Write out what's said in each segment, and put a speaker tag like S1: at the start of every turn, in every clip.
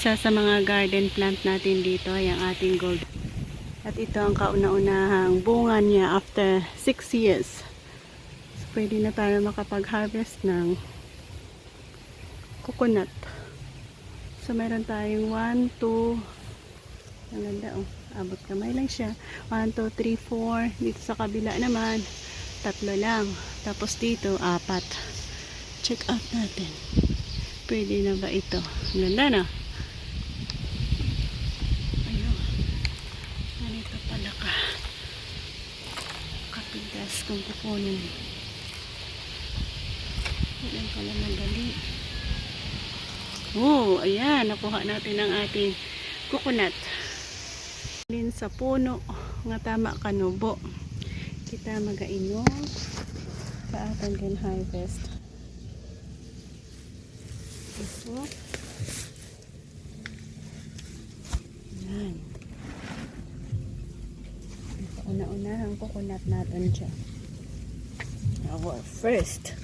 S1: Isa sa mga garden plant natin dito ay ang ating gold. At ito ang kauna-unahang bunga niya after 6 years. So, pwede na tayo makapag-harvest ng coconut. So, meron tayong 1, 2, ang ganda oh. Abot kamay lang siya. 1, 2, 3, 4. Dito sa kabila naman, tatlo lang. Tapos dito, apat. Check out natin. Pwede na ba ito? Ang ganda na. Ayun. Kapigas kung kukunin. Yan pala madali. Oh, ayan. Nakuha natin ang ating coconut. Lin sa puno. Nga tama kanubo. Kita magainom sa atong gin harvest. Ito. Yan. Una-una ang coconut natin dyan. Our first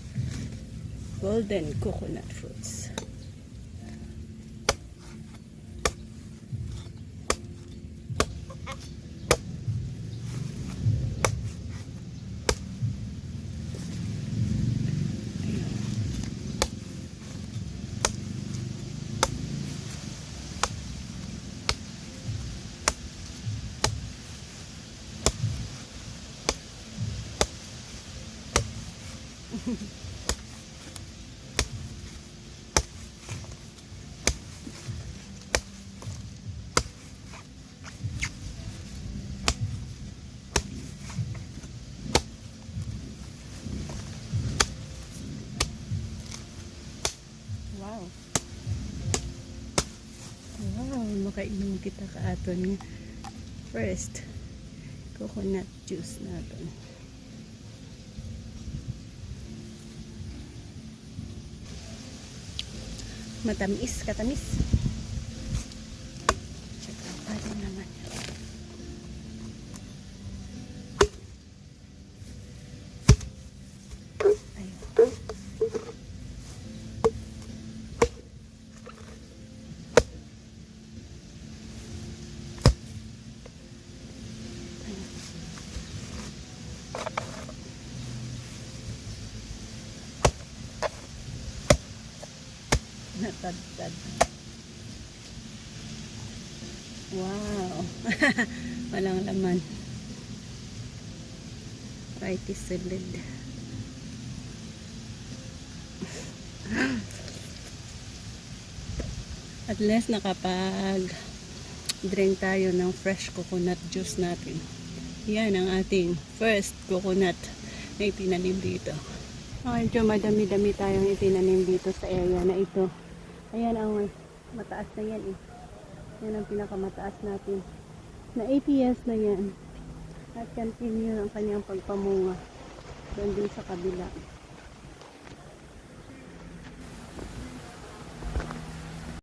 S1: golden coconut fruits. Wow. Wow, makainom kita kaaton nga. First, coconut juice natin. Matamis, katamis. Check out pa rin naman. Ayun. Natadtad. Wow. Walang laman. Righty solid. At least nakapag drink tayo ng fresh coconut juice natin. Yan ang ating first coconut na itinanim dito. Medyo madami-dami tayong itinanim dito sa area na ito. Ayan ang mataas na yan eh. Yan ang pinakamataas natin. Na 80 years na yan. At continue ang kanyang pagpamunga. Doon din sa kabila.